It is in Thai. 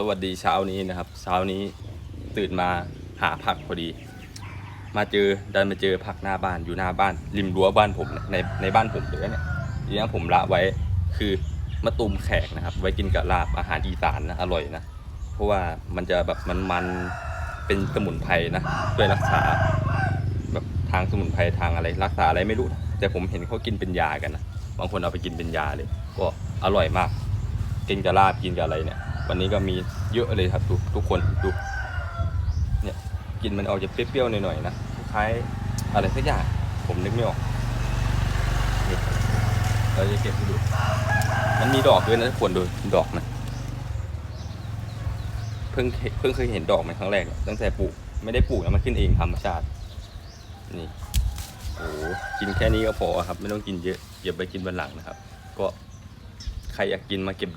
สวัสดีเช้านี้นะครับ เช้านี้ตื่นมาหาผักพอดี มาเจอดันมาเจอผักหน้าบ้านอยู่หน้าบ้าน ริมรั้วบ้านผมในในบ้านผมเลยเนี่ยทีนี้ผมละไว้คือมะตูมแขกนะครับ ไว้กินกับลาบอาหารอีสานนะอร่อยนะ เพราะว่ามันจะแบบมันมันเป็นสมุนไพรนะช่วยรักษาแบบทางสมุนไพรทางอะไร รักษาอะไรไม่รู้นะแต่ผมเห็นเขากินเป็นยากันนะบางคนเอาไปกินเป็นยาเลย ก็อร่อยมาก กินกับลาบกินกับอะไรเนี่ย วันนี้ก็มีเยอะเลยครับทุกทุกคนดูเนี่ยกินมันออกจะเปรี้ยวๆหน่อยๆนะคล้ายอะไรสักอย่างผมนึกไม่ออกเราจะเก็บให้ดูมันมีดอกด้วยนะทุกคนดูดอกนะเพิ่งเพิ่งเคยเห็นดอกมันครั้งแรกตั้งแต่ปลูกไม่ได้ปลูกนะมันขึ้นเองธรรมชาตินี่โอ้กินแค่นี้ก็พอครับ ไม่ต้องกินเยอะเก็บไปกินวันหลังนะครับ ก็ใครอยากกินมาเก็บ